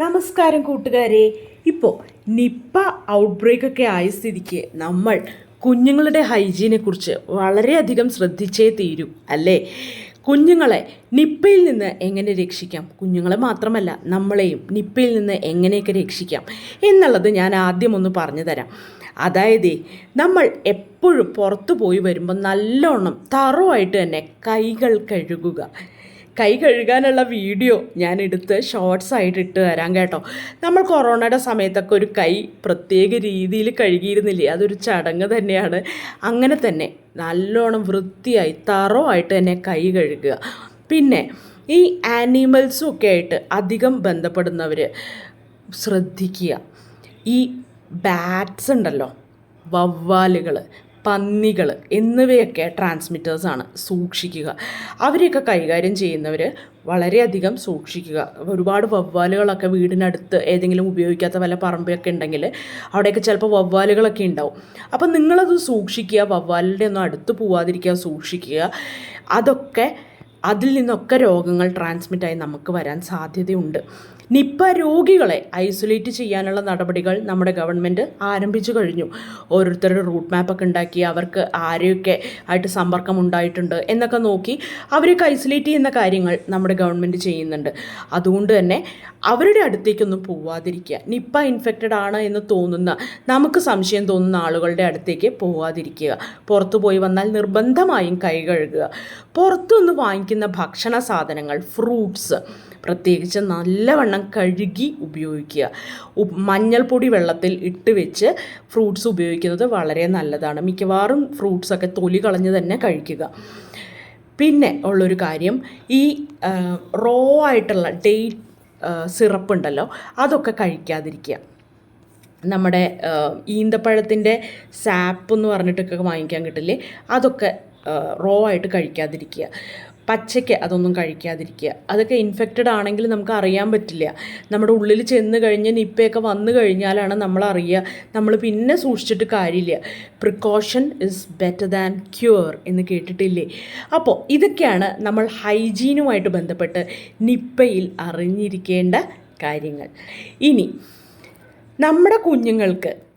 നമസ്കാരം കൂട്ടുകാരെ. ഇപ്പോൾ നിപ്പ ഔട്ട്ബ്രേക്ക് ഒക്കെ ആയ സ്ഥിതിക്ക് നമ്മൾ കുഞ്ഞുങ്ങളുടെ ഹൈജീനെ കുറിച്ച് വളരെയധികം ശ്രദ്ധിച്ചേ തീരൂ അല്ലേ? കുഞ്ഞുങ്ങളെ നിപ്പയിൽ നിന്ന് എങ്ങനെ രക്ഷിക്കാം? കുഞ്ഞുങ്ങളെ മാത്രമല്ല നമ്മളെയും നിപ്പയിൽ നിന്ന് എങ്ങനെയൊക്കെ രക്ഷിക്കാം എന്നുള്ളത് ഞാൻ ആദ്യം ഒന്ന് പറഞ്ഞു തരാം. അതായത് നമ്മൾ എപ്പോഴും പുറത്തു പോയി വരുമ്പോൾ നല്ലോണം തറവായിട്ട് തന്നെ കൈകൾ കഴുകുക. കൈ കഴുകാനുള്ള വീഡിയോ ഞാൻ എടുത്ത് ഷോർട്സ് ആയിട്ട് ഇട്ട് തരാം കേട്ടോ. നമ്മൾ കൊറോണയുടെ സമയത്തൊക്കെ ഒരു കൈ പ്രത്യേക രീതിയിൽ കഴുകിയിരുന്നില്ലേ? അതൊരു ചടങ്ങ് തന്നെയാണ്. അങ്ങനെ തന്നെ നല്ലോണം വൃത്തിയായി തറോ ആയിട്ട് തന്നെ കൈ കഴുകുക. പിന്നെ ഈ ആനിമൽസും ഒക്കെ ആയിട്ട് അധികം ബന്ധപ്പെടുന്നവർ ശ്രദ്ധിക്കുക. ഈ ബാറ്റ്സ് ഉണ്ടല്ലോ വവ്വാലുകൾ പന്നികൾ എന്നിവയൊക്കെ ട്രാൻസ്മിറ്റേഴ്സാണ് സൂക്ഷിക്കുക. അവരെയൊക്കെ കൈകാര്യം ചെയ്യുന്നവർ വളരെയധികം സൂക്ഷിക്കുക. ഒരുപാട് വവ്വാലുകളൊക്കെ വീടിനടുത്ത് ഏതെങ്കിലും ഉപയോഗിക്കാത്ത വല്ല പറമ്പൊക്കെ ഉണ്ടെങ്കിൽ അവിടെയൊക്കെ ചിലപ്പോൾ വവ്വാലുകളൊക്കെ ഉണ്ടാവും. അപ്പം നിങ്ങളത് സൂക്ഷിക്കുക വവ്വാലിന്റെ ഒന്നും അടുത്ത് പോവാതിരിക്കുക സൂക്ഷിക്കുക. അതൊക്കെ അതിൽ നിന്നൊക്കെ രോഗങ്ങൾ ട്രാൻസ്മിറ്റായി നമുക്ക് വരാൻ സാധ്യതയുണ്ട്. നിപ്പ രോഗികളെ ഐസൊലേറ്റ് ചെയ്യാനുള്ള നടപടികൾ നമ്മുടെ ഗവൺമെന്റ് ആരംഭിച്ചു കഴിഞ്ഞു. ഓരോരുത്തരുടെ റൂട്ട് മാപ്പൊക്കെ ഉണ്ടാക്കി അവർക്ക് ആരെയൊക്കെ ആയിട്ട് സമ്പർക്കം ഉണ്ടായിട്ടുണ്ട് എന്നൊക്കെ നോക്കി അവരെയൊക്കെ ഐസൊലേറ്റ് ചെയ്യുന്ന കാര്യങ്ങൾ നമ്മുടെ ഗവൺമെന്റ് ചെയ്യുന്നുണ്ട്. അതുകൊണ്ട് തന്നെ അവരുടെ അടുത്തേക്കൊന്നും പോവാതിരിക്കുക. നിപ്പ ഇൻഫെക്റ്റഡ് ആണ് എന്ന് തോന്നുന്ന നമുക്ക് സംശയം തോന്നുന്ന ആളുകളുടെ അടുത്തേക്ക് പോവാതിരിക്കുക. പുറത്തു പോയി വന്നാൽ നിർബന്ധമായും കൈ കഴുകുക. പുറത്തുനിന്ന് വാങ്ങിക്കുന്ന ഭക്ഷണ സാധനങ്ങൾ ഫ്രൂട്ട്സ് പ്രത്യേകിച്ച് നല്ലവണ്ണം കഴുകി ഉപയോഗിക്കുക. മഞ്ഞൾപ്പൊടി വെള്ളത്തിൽ ഇട്ട് വെച്ച് ഫ്രൂട്ട്സ് ഉപയോഗിക്കുന്നത് വളരെ നല്ലതാണ്. മിക്കവാറും ഫ്രൂട്ട്സൊക്കെ തൊലി കളഞ്ഞ് തന്നെ കഴിക്കുക. പിന്നെ ഉള്ളൊരു കാര്യം ഈ റോ ആയിട്ടുള്ള ഡേറ്റ് സിറപ്പ് ഉണ്ടല്ലോ അതൊക്കെ കഴിക്കാതിരിക്കുക. നമ്മുടെ ഈന്തപ്പഴത്തിന്റെ സാപ്പ് എന്ന് പറഞ്ഞിട്ടൊക്കെ വാങ്ങിക്കാൻ കിട്ടില്ലേ അതൊക്കെ റോ ആയിട്ട് കഴിക്കാതിരിക്കുക. പച്ചയ്ക്ക് അതൊന്നും കഴിക്കാതിരിക്കുക. അതൊക്കെ ഇൻഫെക്റ്റഡ് ആണെങ്കിൽ നമുക്ക് അറിയാൻ പറ്റില്ല. നമ്മുടെ ഉള്ളിൽ ചെന്ന് കഴിഞ്ഞ് നിപ്പയൊക്കെ വന്നു കഴിഞ്ഞാലാണ് നമ്മൾ അറിയുക. നമ്മൾ പിന്നെ സൂക്ഷിച്ചിട്ട് കാര്യമില്ല. Precaution is better than cure എന്ന് കേട്ടിട്ടില്ലേ? അപ്പോൾ ഇതൊക്കെയാണ് നമ്മൾ ഹൈജീനുമായിട്ട് ബന്ധപ്പെട്ട് നിപ്പയിൽ അറിഞ്ഞിരിക്കേണ്ട കാര്യങ്ങൾ. ഇനി നമ്മുടെ കുഞ്ഞുങ്ങൾക്ക്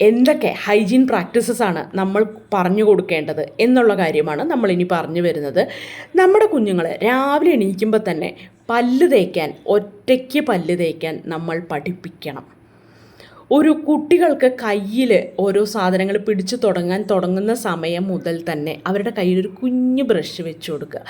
എന്തൊക്കെ ഹൈജീൻ പ്രാക്ടീസസ് ആണ് നമ്മൾ പറഞ്ഞു കൊടുക്കേണ്ടത് എന്നുള്ള കാര്യമാണ് നമ്മൾ ഇനി പറഞ്ഞു വരുന്നത്. നമ്മുടെ കുഞ്ഞുങ്ങൾ രാവിലെ എണീക്കുമ്പോൾ തന്നെ പല്ല് തേക്കാൻ ഒറ്റയ്ക്ക് പല്ല് തേക്കാൻ നമ്മൾ പഠിപ്പിക്കണം. ഒരു കുട്ടികൾക്ക് കയ്യിൽ ഓരോ സാധനങ്ങൾ പിടിച്ചു തുടങ്ങാൻ തുടങ്ങുന്ന സമയം മുതൽ തന്നെ അവരുടെ കയ്യിൽ ഒരു കുഞ്ഞ് ബ്രഷ് വെച്ച് കൊടുക്കുക.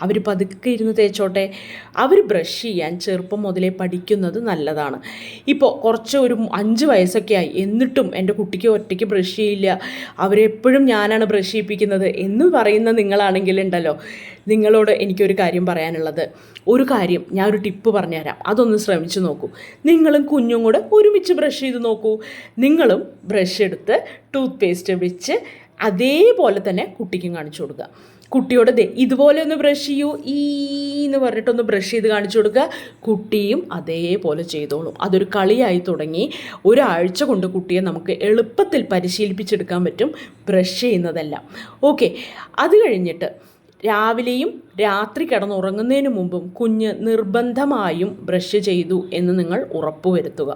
അവർ പതുക്കെ ഇരുന്ന് തേച്ചോട്ടെ. അവർ ബ്രഷ് ചെയ്യാൻ ചെറുപ്പം മുതലേ പഠിക്കുന്നത് നല്ലതാണ്. ഇപ്പോൾ കുറച്ച് ഒരു അഞ്ച് വയസ്സൊക്കെ ആയി. എന്നിട്ടും എന്റെ കുട്ടിക്ക് ഒറ്റയ്ക്ക് ബ്രഷ് ചെയ്യില്ല. അവരെപ്പോഴും ഞാനാണ് ബ്രഷ് ചെയ്യിപ്പിക്കുന്നത് എന്ന് പറയുന്ന നിങ്ങളാണെങ്കിൽ ഉണ്ടല്ലോ നിങ്ങളോട് എനിക്കൊരു കാര്യം പറയാനുള്ളത്. ഒരു കാര്യം ഞാൻ ഒരു ടിപ്പ് പറഞ്ഞുതരാം. അതൊന്ന് ശ്രമിച്ചു നോക്കൂ. നിങ്ങളും കുഞ്ഞും കൂടെ ഒരുമിച്ച് ബ്രഷ് ചെയ്ത് നോക്കൂ. നിങ്ങളും ബ്രഷ് എടുത്ത് ടൂത്ത് പേസ്റ്റ് വെച്ച് അതേപോലെ തന്നെ കുട്ടിക്കും കാണിച്ചു കൊടുക്കുക. കുട്ടിയോട് ദേ ഇതുപോലെ ഒന്ന് ബ്രഷ് ചെയ്യൂ. ഈ എന്ന് പറഞ്ഞിട്ടൊന്ന് ബ്രഷ് ചെയ്ത് കാണിച്ചു കൊടുക്കുക. കുട്ടിയും അതേപോലെ ചെയ്തോളും. അതൊരു കളിയായി തുടങ്ങി ഒരാഴ്ച കൊണ്ട് കുട്ടിയെ നമുക്ക് എളുപ്പത്തിൽ പരിശീലിപ്പിച്ചെടുക്കാൻ പറ്റും ബ്രഷ് ചെയ്യുന്നതെല്ലാം. ഓക്കെ. അത് കഴിഞ്ഞിട്ട് രാവിലെയും രാത്രി കിടന്നുറങ്ങുന്നതിന് മുമ്പും കുഞ്ഞ് നിർബന്ധമായും ബ്രഷ് ചെയ്തു എന്ന് നിങ്ങൾ ഉറപ്പുവരുത്തുക.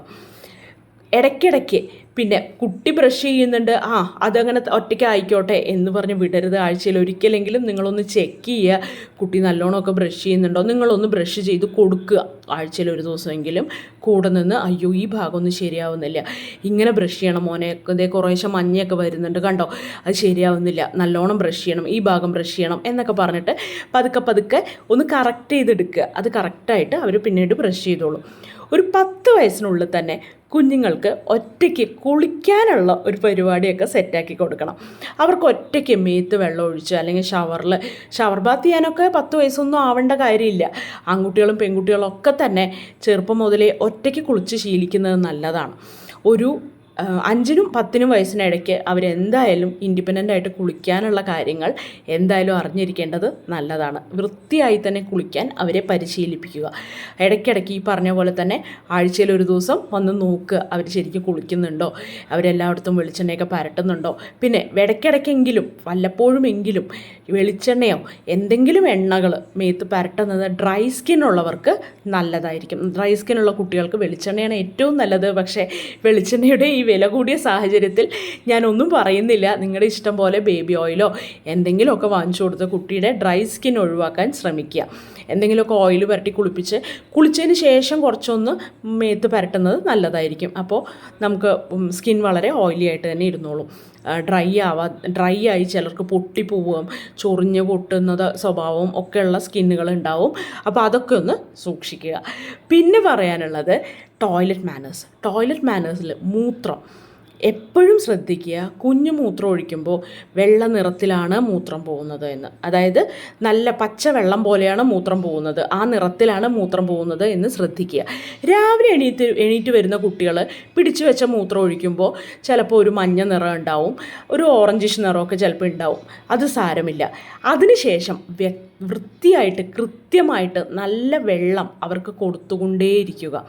ഇടയ്ക്കിടയ്ക്ക് പിന്നെ കുട്ടി ബ്രഷ് ചെയ്യുന്നുണ്ട് ആ അതങ്ങനെ ഒറ്റയ്ക്ക് ആയിക്കോട്ടെ എന്ന് പറഞ്ഞ് വിടരുത് ആഴ്ചയിൽ ഒരിക്കലെങ്കിലും നിങ്ങളൊന്ന് ചെക്ക് ചെയ്യുക. കുട്ടി നല്ലോണമൊക്കെ ബ്രഷ് ചെയ്യുന്നുണ്ടോ? നിങ്ങളൊന്ന് ബ്രഷ് ചെയ്ത് കൊടുക്കുക. ആഴ്ചയിൽ ഒരു ദിവസമെങ്കിലും കൂടെ നിന്ന് അയ്യോ ഈ ഭാഗമൊന്നും ശരിയാവുന്നില്ല. ഇങ്ങനെ ബ്രഷ് ചെയ്യണം മോനെ. ഇതേ കുറേശ്ശെ മഞ്ഞയൊക്കെ വരുന്നുണ്ട് കണ്ടോ? അത് ശരിയാവുന്നില്ല. നല്ലോണം ബ്രഷ് ചെയ്യണം. ഈ ഭാഗം ബ്രഷ് ചെയ്യണം. എന്നൊക്കെ പറഞ്ഞിട്ട് പതുക്കെ പതുക്കെ ഒന്ന് കറക്റ്റ് ചെയ്തെടുക്കുക. അത് കറക്റ്റായിട്ട് അവർ പിന്നീട് ബ്രഷ് ചെയ്തോളും. ഒരു പത്ത് വയസ്സിനുള്ളിൽ തന്നെ കുഞ്ഞുങ്ങൾക്ക് ഒറ്റയ്ക്ക് കുളിക്കാനുള്ള ഒരു പരിപാടിയൊക്കെ സെറ്റാക്കി കൊടുക്കണം. അവർക്ക് ഒറ്റയ്ക്ക് മേത്ത് വെള്ളം ഒഴിച്ച് അല്ലെങ്കിൽ ഷവറിൽ ഷവർ ബാത്ത് ചെയ്യാനൊക്കെ പത്ത് വയസ്സൊന്നും ആവേണ്ട കാര്യമില്ല. ആൺകുട്ടികളും പെൺകുട്ടികളും ഒക്കെ തന്നെ ചെറുപ്പം മുതലേ ഒറ്റയ്ക്ക് കുളിച്ച് ശീലിക്കുന്നത് നല്ലതാണ്. ഒരു അഞ്ചിനും പത്തിനും വയസ്സിനിടയ്ക്ക് അവരെന്തായാലും ഇൻഡിപെൻഡന്റ് ആയിട്ട് കുളിക്കാനുള്ള കാര്യങ്ങൾ എന്തായാലും അറിഞ്ഞിരിക്കേണ്ടത് നല്ലതാണ്. വൃത്തിയായി തന്നെ കുളിക്കാൻ അവരെ പരിശീലിപ്പിക്കുക. ഇടയ്ക്കിടയ്ക്ക് ഈ പറഞ്ഞ പോലെ തന്നെ ആഴ്ചയിൽ ഒരു ദിവസം വന്ന് നോക്ക് അവർ ശരിക്കും കുളിക്കുന്നുണ്ടോ അവരെല്ലായിടത്തും വെളിച്ചെണ്ണയൊക്കെ പരട്ടുന്നുണ്ടോ. പിന്നെ ഇടയ്ക്കിടയ്ക്കെങ്കിലും വല്ലപ്പോഴുമെങ്കിലും വെളിച്ചെണ്ണയോ എന്തെങ്കിലും എണ്ണകൾ മേത്ത് പരട്ടുന്നത് ഡ്രൈ സ്കിൻ ഉള്ളവർക്ക് നല്ലതായിരിക്കും. ഡ്രൈ സ്കിൻ ഉള്ള കുട്ടികൾക്ക് വെളിച്ചെണ്ണയാണ് ഏറ്റവും നല്ലത്. പക്ഷേ വെളിച്ചെണ്ണയുടെ ഈ വില കൂടിയ സാഹചര്യത്തിൽ ഞാനൊന്നും പറയുന്നില്ല. നിങ്ങളുടെ ഇഷ്ടം പോലെ ബേബി ഓയിലോ എന്തെങ്കിലുമൊക്കെ വാങ്ങിച്ചു കൊടുത്ത് കുട്ടിയുടെ ഡ്രൈ സ്കിൻ ഒഴിവാക്കാൻ ശ്രമിക്കുക. എന്തെങ്കിലുമൊക്കെ ഓയിൽ പുരട്ടി കുളിപ്പിച്ച് കുളിച്ചതിന് ശേഷം കുറച്ചൊന്ന് മേത്ത് പരട്ടുന്നത് നല്ലതായിരിക്കും. അപ്പോൾ നമുക്ക് സ്കിൻ വളരെ ഓയിലി ആയിട്ട് തന്നെ ഇരുന്നോളും. ഡ്രൈ ആവാ ഡ്രൈ ആയി ചിലർക്ക് പൊട്ടിപ്പോവുകയും ചൊറിഞ്ഞ് പൊട്ടുന്നത് സ്വഭാവവും ഒക്കെയുള്ള സ്കിന്നുകൾ ഉണ്ടാവും. അപ്പോൾ അതൊക്കെ ഒന്ന് സൂക്ഷിക്കുക. പിന്നെ പറയാനുള്ളത് ടോയ്ലറ്റ് മാനേഴ്സ് ടോയ്ലറ്റ് മാനേഴ്സിൽ മൂത്രം. എപ്പോഴും ശ്രദ്ധിക്കുക. കുഞ്ഞു മൂത്രം ഒഴിക്കുമ്പോൾ വെള്ള നിറത്തിലാണ് മൂത്രം പോകുന്നത് എന്ന്. അതായത് നല്ല പച്ച വെള്ളം പോലെയാണ് മൂത്രം പോകുന്നത്. ആ നിറത്തിലാണ് മൂത്രം പോകുന്നത് എന്ന് ശ്രദ്ധിക്കുക. രാവിലെ എണീറ്റ് എണീറ്റ് വരുന്ന കുട്ടികൾ പിടിച്ചു വെച്ച മൂത്രം ഒഴിക്കുമ്പോൾ ചിലപ്പോൾ ഒരു മഞ്ഞ നിറം ഉണ്ടാവും ഒരു ഓറഞ്ചിഷ് നിറമൊക്കെ ചിലപ്പോൾ ഉണ്ടാവും. അത് സാരമില്ല. അതിനുശേഷം വൃത്തിയായിട്ട് കൃത്യമായിട്ട് നല്ല വെള്ളം അവർക്ക് കൊടുത്തുകൊണ്ടേയിരിക്കുക.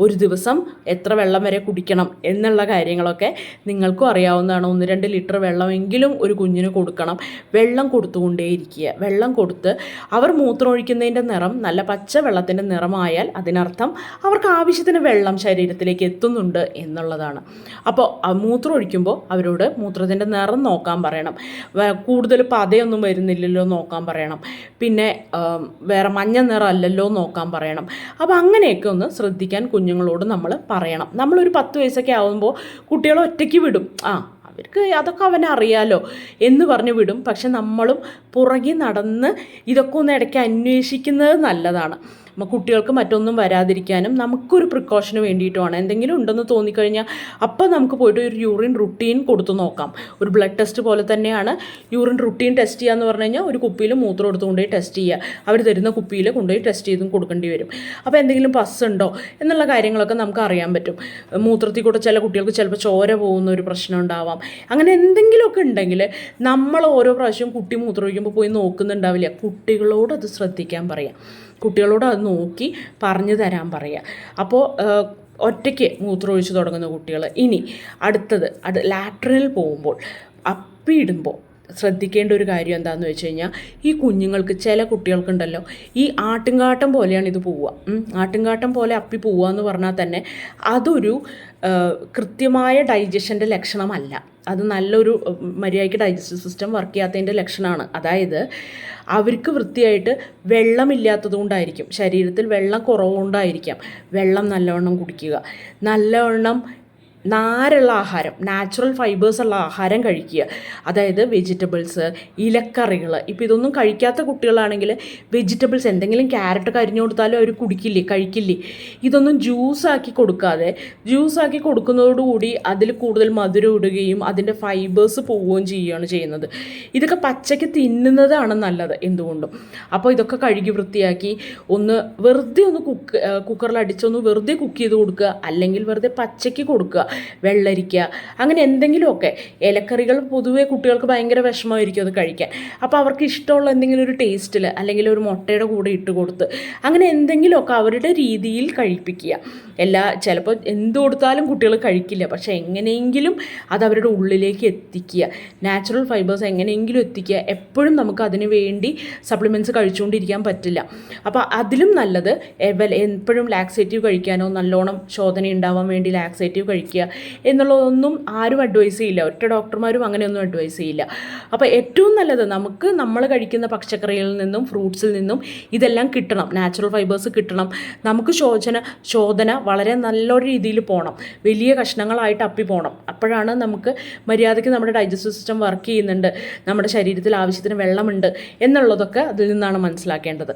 ഒരു ദിവസം എത്ര വെള്ളം വരെ കുടിക്കണം എന്നുള്ള കാര്യങ്ങളൊക്കെ നിങ്ങൾക്കും അറിയാവുന്നതാണ്. ഒന്ന് രണ്ട് ലിറ്റർ വെള്ളമെങ്കിലും ഒരു കുഞ്ഞിന് കൊടുക്കണം. വെള്ളം കൊടുത്തുകൊണ്ടേയിരിക്കുക. വെള്ളം കൊടുത്ത് അവർ മൂത്രമൊഴിക്കുന്നതിന്റെ നിറം നല്ല പച്ച വെള്ളത്തിന്റെ നിറമായാൽ അതിനർത്ഥം അവർക്ക് ആവശ്യത്തിന് വെള്ളം ശരീരത്തിലേക്ക് എത്തുന്നുണ്ട് എന്നുള്ളതാണ്. അപ്പോൾ മൂത്രം ഒഴിക്കുമ്പോൾ അവരോട് മൂത്രത്തിന്റെ നിറം നോക്കാൻ പറയണം. കൂടുതൽ പതയൊന്നും വരുന്നില്ലല്ലോ നോക്കാൻ പറയണം. പിന്നെ വേറെ മഞ്ഞ നിറമല്ലല്ലോ നോക്കാൻ പറയണം. അപ്പോൾ അങ്ങനെയൊക്കെ ഒന്ന് ശ്രദ്ധിക്കാൻ കുഞ്ഞുങ്ങളോട് നമ്മൾ പറയണം. നമ്മളൊരു പത്ത് വയസ്സൊക്കെ ആകുമ്പോൾ കുട്ടികളെ ഒറ്റയ്ക്ക് വിടും. ആ അവർക്ക് അതൊക്കെ അവനറിയാലോ എന്ന് പറഞ്ഞ് വിടും. പക്ഷെ നമ്മളും പുറകെ നടന്ന് ഇതൊക്കെ ഒന്ന് ഇടയ്ക്ക് അന്വേഷിക്കുന്നത് നല്ലതാണ്. കുട്ടികൾക്ക് മറ്റൊന്നും വരാതിരിക്കാനും നമുക്കൊരു പ്രിക്കോഷന് വേണ്ടിയിട്ടുമാണ്. എന്തെങ്കിലും ഉണ്ടെന്ന് തോന്നിക്കഴിഞ്ഞാൽ അപ്പം നമുക്ക് പോയിട്ട് ഒരു യൂറിൻ റുട്ടീൻ കൊടുത്തു നോക്കാം. ഒരു ബ്ലഡ് ടെസ്റ്റ് പോലെ തന്നെയാണ് യൂറിൻ റുട്ടീൻ ടെസ്റ്റ് ചെയ്യുക എന്ന് പറഞ്ഞു കഴിഞ്ഞാൽ ഒരു കുപ്പിയിൽ മൂത്രം എടുത്ത് കൊണ്ടുപോയി ടെസ്റ്റ് ചെയ്യുക. അവർ തരുന്ന കുപ്പിയിൽ കൊണ്ടുപോയി ടെസ്റ്റ് ചെയ്തും കൊടുക്കേണ്ടി വരും. അപ്പോൾ എന്തെങ്കിലും പസ് ഉണ്ടോ എന്നുള്ള കാര്യങ്ങളൊക്കെ നമുക്ക് അറിയാൻ പറ്റും. മൂത്രത്തിൽ കൂടെ ചില കുട്ടികൾക്ക് ചിലപ്പോൾ ചോര പോകുന്ന ഒരു പ്രശ്നം ഉണ്ടാവാം. അങ്ങനെ എന്തെങ്കിലുമൊക്കെ ഉണ്ടെങ്കിൽ നമ്മൾ ഓരോ പ്രാവശ്യം കുട്ടി മൂത്രം ഒഴിക്കുമ്പോൾ പോയി നോക്കുന്നുണ്ടാവില്ല. കുട്ടികളോട് അത് ശ്രദ്ധിക്കാൻ പറയാം. കുട്ടികളോട് നോക്കി പറഞ്ഞു തരാൻ പറയുക അപ്പോൾ ഒറ്റയ്ക്ക് മൂത്രമൊഴിച്ച് തുടങ്ങുന്ന കുട്ടികൾ ഇനി അടുത്തത് അത് ലാട്രിനിൽ പോകുമ്പോൾ അപ്പിയിടുമ്പോൾ ശ്രദ്ധിക്കേണ്ട ഒരു കാര്യം എന്താണെന്ന് വെച്ച് കഴിഞ്ഞാൽ ഈ കുഞ്ഞുങ്ങൾക്ക് ചില കുട്ടികൾക്കുണ്ടല്ലോ ഈ ആട്ടുംകാട്ടം പോലെയാണ് ഇത് പോവുക. ആട്ടുംകാട്ടം പോലെ അപ്പി പോവുക എന്ന് പറഞ്ഞാൽ തന്നെ അതൊരു കൃത്യമായ ഡൈജഷന്റെ ലക്ഷണമല്ല. അത് നല്ലൊരു മര്യാദയ്ക്ക് ഡൈജസ്റ്റീവ് സിസ്റ്റം വർക്ക് ചെയ്യാത്തതിന്റെ ലക്ഷണമാണ്. അതായത് അവർക്ക് വൃത്തിയായിട്ട് വെള്ളമില്ലാത്തത് കൊണ്ടായിരിക്കും. ശരീരത്തിൽ വെള്ളം കുറവുകൊണ്ടായിരിക്കാം വെള്ളം നല്ലവണ്ണം കുടിക്കുക. നല്ലവണ്ണം നാരുള്ള ആഹാരം നാച്ചുറൽ ഫൈബേഴ്സ് ഉള്ള ആഹാരം കഴിക്കുക. അതായത് വെജിറ്റബിൾസ് ഇലക്കറികൾ ഇപ്പോൾ ഇതൊന്നും കഴിക്കാത്ത കുട്ടികളാണെങ്കിൽ വെജിറ്റബിൾസ് എന്തെങ്കിലും ക്യാരറ്റ് കരിഞ്ഞു കൊടുത്താലും അവർ കുടിക്കില്ലേ കഴിക്കില്ലേ? ഇതൊന്നും ജ്യൂസാക്കി കൊടുക്കാതെ ജ്യൂസാക്കി കൊടുക്കുന്നതോടുകൂടി അതിൽ കൂടുതൽ മധുരം ഇടുകയും അതിന്റെ ഫൈബേഴ്സ് പോവുകയും ചെയ്യുകയാണ് ചെയ്യുന്നത്. ഇതൊക്കെ പച്ചയ്ക്ക് തിന്നുന്നതാണ് നല്ലത് എന്തുകൊണ്ടും. അപ്പോൾ ഇതൊക്കെ കഴുകി വൃത്തിയാക്കി ഒന്ന് വെറുതെ ഒന്ന് കുക്ക് കുക്കറിൽ അടിച്ചൊന്ന് വെറുതെ കുക്ക് ചെയ്ത് കൊടുക്കുക. അല്ലെങ്കിൽ വെറുതെ പച്ചയ്ക്ക് കൊടുക്കുക. വെള്ളരിക്ക അങ്ങനെ എന്തെങ്കിലുമൊക്കെ. ഇലക്കറികൾ പൊതുവേ കുട്ടികൾക്ക് ഭയങ്കര വിഷമമായിരിക്കും അത് കഴിക്കാൻ. അപ്പോൾ അവർക്ക് ഇഷ്ടമുള്ള എന്തെങ്കിലും ഒരു ടേസ്റ്റിൽ അല്ലെങ്കിൽ ഒരു മുട്ടയുടെ കൂടെ ഇട്ട് കൊടുത്ത് അങ്ങനെ എന്തെങ്കിലുമൊക്കെ അവരുടെ രീതിയിൽ കഴിപ്പിക്കുക. എല്ലാ ചിലപ്പോൾ എന്ത് കൊടുത്താലും കുട്ടികൾ കഴിക്കില്ല. പക്ഷേ എങ്ങനെയെങ്കിലും അത് അവരുടെ ഉള്ളിലേക്ക് എത്തിക്കുക. നാച്ചുറൽ ഫൈബേഴ്സ് എങ്ങനെയെങ്കിലും എത്തിക്കുക. എപ്പോഴും നമുക്ക് അതിന് വേണ്ടി സപ്ലിമെന്റ്സ് കഴിച്ചുകൊണ്ടിരിക്കാൻ പറ്റില്ല. അപ്പോൾ അതിലും നല്ലത് എപ്പോഴും ലാക്സേറ്റീവ് കഴിക്കാനോ നല്ലോണം ശോധന ഉണ്ടാവാൻ വേണ്ടി ലാക്സേറ്റീവ് കഴിക്കുക. എന്നുള്ളതൊന്നും ആരും അഡ്വൈസ് ചെയ്യില്ല. ഒറ്റ ഡോക്ടർമാരും അങ്ങനെയൊന്നും അഡ്വൈസ് ചെയ്യില്ല. അപ്പോൾ ഏറ്റവും നല്ലത് നമുക്ക് നമ്മൾ കഴിക്കുന്ന പച്ചക്കറികളിൽ നിന്നും ഫ്രൂട്ട്സിൽ നിന്നും ഇതെല്ലാം കിട്ടണം. നാച്ചുറൽ ഫൈബേഴ്സ് കിട്ടണം. നമുക്ക് ശോചന ശോധന വളരെ നല്ലൊരു രീതിയിൽ പോകണം വലിയ കഷ്ണങ്ങളായിട്ട് അപ്പി പോകണം അപ്പോഴാണ് നമുക്ക് മര്യാദയ്ക്ക് നമ്മുടെ ഡൈജസ്റ്റീവ് സിസ്റ്റം വർക്ക് ചെയ്യുന്നുണ്ട്. നമ്മുടെ ശരീരത്തിൽ ആവശ്യത്തിന് വെള്ളമുണ്ട് എന്നുള്ളതൊക്കെ അതിൽ നിന്നാണ് മനസ്സിലാക്കേണ്ടത്.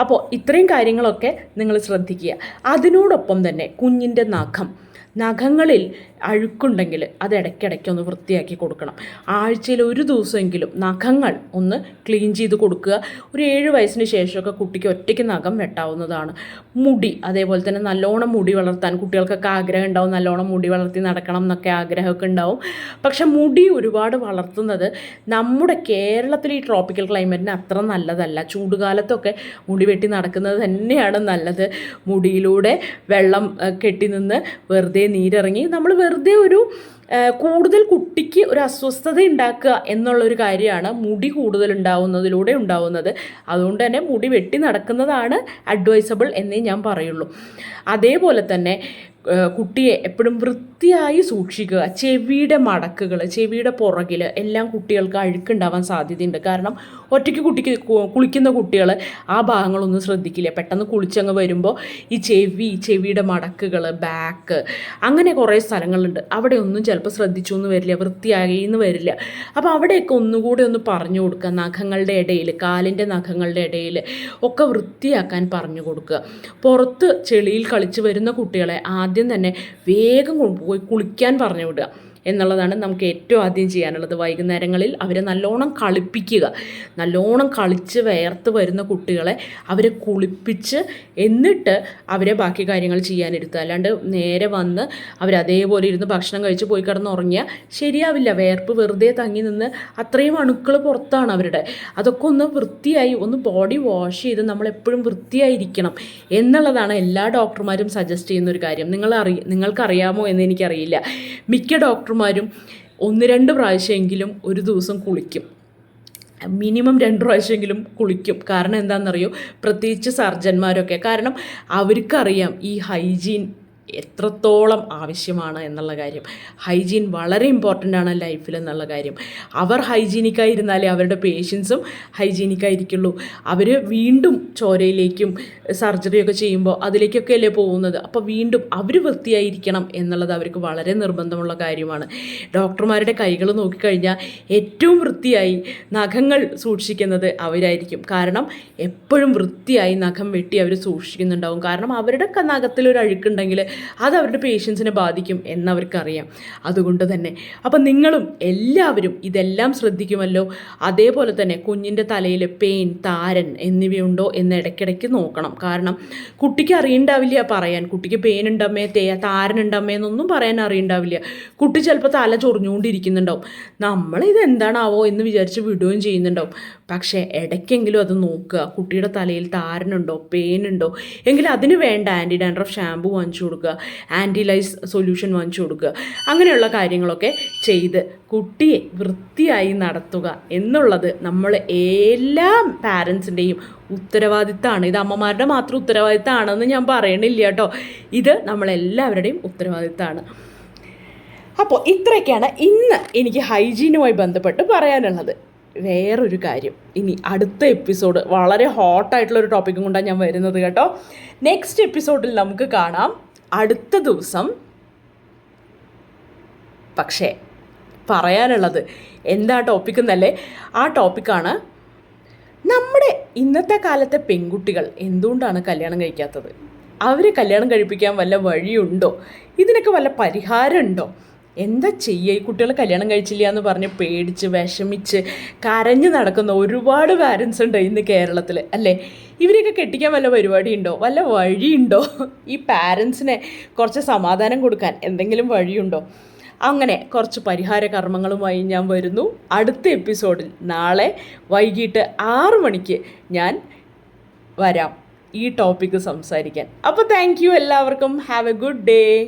അപ്പോൾ ഇത്രയും കാര്യങ്ങളൊക്കെ നിങ്ങൾ ശ്രദ്ധിക്കുക. അതിനോടൊപ്പം തന്നെ കുഞ്ഞിന്റെ നഖം. നഖങ്ങളിൽ അഴുക്കുണ്ടെങ്കിൽ അത് ഇടയ്ക്കിടയ്ക്ക് ഒന്ന് വൃത്തിയാക്കി കൊടുക്കണം. ആഴ്ചയിൽ ഒരു ദിവസമെങ്കിലും നഖങ്ങൾ ഒന്ന് ക്ലീൻ ചെയ്ത് കൊടുക്കുക. ഒരു ഏഴ് വയസ്സിന് ശേഷമൊക്കെ കുട്ടിക്ക് ഒറ്റയ്ക്ക് നഖം വെട്ടാവുന്നതാണ്. മുടി അതേപോലെ തന്നെ നല്ലോണം മുടി വളർത്താൻ കുട്ടികൾക്കൊക്കെ ആഗ്രഹം ഉണ്ടാവും. നല്ലോണം മുടി വളർത്തി നടക്കണം എന്നൊക്കെ ആഗ്രഹമൊക്കെ ഉണ്ടാവും. പക്ഷെ മുടി ഒരുപാട് വളർത്തുന്നത് നമ്മുടെ കേരളത്തിൽ ഈ ട്രോപ്പിക്കൽ ക്ലൈമറ്റിന് അത്ര നല്ലതല്ല. ചൂടുകാലത്തൊക്കെ മുടി വെട്ടി നടക്കുന്നത് തന്നെയാണ് നല്ലത്. മുടിയിലൂടെ വെള്ളം കെട്ടി നിന്ന് വെറുതെ നീരിറങ്ങി നമ്മൾ വെറുതെ ഒരു കൂടുതൽ കുട്ടിക്ക് ഒരു അസ്വസ്ഥത ഉണ്ടാക്കുക എന്നുള്ളൊരു കാര്യമാണ് മുടി കൂടുതൽ ഉണ്ടാവുന്നതിലൂടെ ഉണ്ടാവുന്നത്. അതുകൊണ്ട് തന്നെ മുടി വെട്ടി നടക്കുന്നതാണ് അഡ്വൈസബിൾ എന്നേ ഞാൻ പറയുള്ളൂ. അതേപോലെ തന്നെ കുട്ടിയെ എപ്പോഴും വൃത്തിയായി സൂക്ഷിക്കുക. ചെവിയുടെ മടക്കുകൾ ചെവിയുടെ പുറകിൽ എല്ലാം കുട്ടികൾക്ക് അഴുക്കുണ്ടാവാൻ സാധ്യതയുണ്ട്. കാരണം ഒറ്റയ്ക്ക് കുട്ടിക്ക് കുളിക്കുന്ന കുട്ടികൾ ആ ഭാഗങ്ങളൊന്നും ശ്രദ്ധിക്കില്ല. പെട്ടെന്ന് കുളിച്ചങ്ങ് വരുമ്പോൾ ഈ ചെവി ചെവിയുടെ മടക്കുകൾ ബാക്ക് അങ്ങനെ കുറേ സ്ഥലങ്ങളുണ്ട്. അവിടെ ഒന്നും ചിലപ്പോൾ ശ്രദ്ധിച്ചു എന്ന് വരില്ല വൃത്തിയായി എന്ന് വരില്ല. അപ്പോൾ അവിടെയൊക്കെ ഒന്നുകൂടി ഒന്ന് പറഞ്ഞു കൊടുക്കുക. നഖങ്ങളുടെ ഇടയിൽ കാലിന്റെ നഖങ്ങളുടെ ഇടയിൽ ഒക്കെ വൃത്തിയാക്കാൻ പറഞ്ഞു കൊടുക്കുക. പുറത്ത് ചെളിയിൽ കളിച്ച് വരുന്ന കുട്ടികളെ ആദ്യം തന്നെ വേഗം കൊണ്ടുപോയി കുളിക്കാൻ പറഞ്ഞു വിടുക എന്നുള്ളതാണ് നമുക്ക് ഏറ്റവും ആദ്യം ചെയ്യാനുള്ളത്. വൈകുന്നേരങ്ങളിൽ അവരെ നല്ലോണം കളിപ്പിക്കുക. നല്ലോണം കളിച്ച് വേർത്ത് വരുന്ന കുട്ടികളെ അവരെ കുളിപ്പിച്ച് എന്നിട്ട് അവരെ ബാക്കി കാര്യങ്ങൾ ചെയ്യാനിരുത്തുക. അല്ലാണ്ട് നേരെ വന്ന് അവരതേപോലെ ഇരുന്ന് ഭക്ഷണം കഴിച്ച് പോയി കിടന്ന് ഉറങ്ങിയാൽ ശരിയാവില്ല. വേർപ്പ് വെറുതെ തങ്ങി നിന്ന് അത്രയും അണുക്കൾ പുറത്താണ് അവരുടെ. അതൊക്കെ ഒന്ന് വൃത്തിയായി ഒന്ന് ബോഡി വാഷ് ചെയ്ത് നമ്മളെപ്പോഴും വൃത്തിയായിരിക്കണം എന്നുള്ളതാണ് എല്ലാ ഡോക്ടർമാരും സജസ്റ്റ് ചെയ്യുന്ന ഒരു കാര്യം. നിങ്ങൾ അറി നിങ്ങൾക്കറിയാമോ എന്ന് എനിക്കറിയില്ല. മിക്ക ഡോക്ടർമാരും ഒന്ന് രണ്ട് പ്രാവശ്യമെങ്കിലും ഒരു ദിവസം കുളിക്കും. മിനിമം രണ്ട് പ്രാവശ്യമെങ്കിലും കുളിക്കും. കാരണം എന്താണെന്നറിയോ? പ്രത്യേകിച്ച് സർജന്മാരൊക്കെ. കാരണം അവർക്കറിയാം ഈ ഹൈജീൻ എത്രത്തോളം ആവശ്യമാണ് എന്നുള്ള കാര്യം. ഹൈജീൻ വളരെ ഇമ്പോർട്ടന്റ് ആണ് ലൈഫിൽ എന്നുള്ള കാര്യം. അവർ ഹൈജീനിക്കായി ഇരുന്നാലേ അവരുടെ പേഷ്യൻസും ഹൈജീനിക്കായിരിക്കുള്ളൂ. അവർ വീണ്ടും ചോരയിലേക്കും സർജറിയൊക്കെ ചെയ്യുമ്പോൾ അതിലേക്കൊക്കെ അല്ലേ പോകുന്നത്? അപ്പോൾ വീണ്ടും അവർ വൃത്തിയായിരിക്കണം എന്നുള്ളത് അവർക്ക് വളരെ നിർബന്ധമുള്ള കാര്യമാണ്. ഡോക്ടർമാരുടെ കൈകൾ നോക്കിക്കഴിഞ്ഞാൽ ഏറ്റവും വൃത്തിയായി നഖങ്ങൾ സൂക്ഷിക്കുന്നത് അവരായിരിക്കും. കാരണം എപ്പോഴും വൃത്തിയായി നഖം വെട്ടി അവർ സൂക്ഷിക്കുന്നുണ്ടാവും. കാരണം അവരുടെ നഖത്തിൽ ഒരു അഴുക്കുണ്ടെങ്കിൽ അത് അവരുടെ പേഷ്യൻസിനെ ബാധിക്കും എന്നവർക്കറിയാം. അതുകൊണ്ട് തന്നെ. അപ്പം നിങ്ങളും എല്ലാവരും ഇതെല്ലാം ശ്രദ്ധിക്കുമല്ലോ? അതേപോലെ തന്നെ കുഞ്ഞിന്റെ തലയിൽ പെയിൻ താരൻ എന്നിവയുണ്ടോ എന്ന് ഇടയ്ക്കിടയ്ക്ക് നോക്കണം. കാരണം കുട്ടിക്ക് അറിയണ്ടാവില്ല പറയാൻ. കുട്ടിക്ക് പെയിൻ ഉണ്ടമ്മേ തേ താരൻ ഉണ്ടമ്മേ എന്നൊന്നും പറയാൻ അറിയണ്ടാവില്ല. കുട്ടി ചിലപ്പോൾ തല ചൊറിഞ്ഞുകൊണ്ടിരിക്കുന്നുണ്ടാവും. നമ്മൾ ഇത് എന്താണാവോ എന്ന് വിചാരിച്ച് വിടുകയും ചെയ്യുന്നുണ്ടാവും. പക്ഷേ ഇടയ്ക്കെങ്കിലും അത് നോക്കുക. കുട്ടിയുടെ തലയിൽ താരനുണ്ടോ പെയിൻ ഉണ്ടോ എങ്കിൽ അതിന് വേണ്ട ആന്റി ഡാൻഡ്രഫ് ഷാമ്പു വാങ്ങിച്ചു കൊടുക്കുക. ആന്റി ലൈസ് സൊല്യൂഷൻ വാങ്ങിച്ചു കൊടുക്കുക. അങ്ങനെയുള്ള കാര്യങ്ങളൊക്കെ ചെയ്ത് കുട്ടിയെ വൃത്തിയായി നടത്തുക എന്നുള്ളത് നമ്മൾ എല്ലാ പാരൻസിന്റെയും ഉത്തരവാദിത്തമാണ് ഇത് അമ്മമാരുടെ മാത്രം ഉത്തരവാദിത്തമാണെന്ന് ഞാൻ പറയണില്ല കേട്ടോ. ഇത് നമ്മളെല്ലാവരുടെയും ഉത്തരവാദിത്തമാണ്. അപ്പോൾ ഇത്രയൊക്കെയാണ് ഇന്ന് എനിക്ക് ഹൈജീനുമായി ബന്ധപ്പെട്ട് പറയാനുള്ളത്. വേറൊരു കാര്യം. ഇനി അടുത്ത എപ്പിസോഡ് വളരെ ഹോട്ടായിട്ടുള്ളൊരു ടോപ്പിക്കും കൊണ്ടാണ് ഞാൻ വരുന്നത് കേട്ടോ. നെക്സ്റ്റ് എപ്പിസോഡിൽ നമുക്ക് കാണാം അടുത്ത ദിവസം. പക്ഷേ പറയാനുള്ളത് എന്താ ടോപ്പിക് എന്നല്ലേ? ആ ടോപ്പിക്കാണ് നമ്മുടെ ഇന്നത്തെ കാലത്തെ പെൺകുട്ടികൾ എന്തുകൊണ്ടാണ് കല്യാണം കഴിക്കാത്തത്? അവർ കല്യാണം കഴിപ്പിക്കാൻ വല്ല വഴിയുണ്ടോ? ഇതിനൊക്കെ വല്ല പരിഹാരമുണ്ടോ? എന്താ ചെയ്യുക ഈ കുട്ടികൾ കല്യാണം കഴിച്ചില്ല എന്ന് പറഞ്ഞ് പേടിച്ച് വിഷമിച്ച് കരഞ്ഞു നടക്കുന്ന ഒരുപാട് പാരൻസ് ഉണ്ട് ഇന്ന് കേരളത്തിൽ അല്ലേ? ഇവരെയൊക്കെ കെട്ടിക്കാൻ വല്ല പരിപാടിയുണ്ടോ? വല്ല വഴിയുണ്ടോ? ഈ പാരൻസിനെ കുറച്ച് സമാധാനം കൊടുക്കാൻ എന്തെങ്കിലും വഴിയുണ്ടോ? അങ്ങനെ കുറച്ച് പരിഹാര കർമ്മങ്ങളുമായി ഞാൻ വരുന്നു. അടുത്ത എപ്പിസോഡിൽ നാളെ വൈകിട്ട് ആറ് മണിക്ക് ഞാൻ വരാം ഈ ടോപ്പിക്ക് സംസാരിക്കാൻ. അപ്പോൾ താങ്ക് യു എല്ലാവർക്കും. Have a good day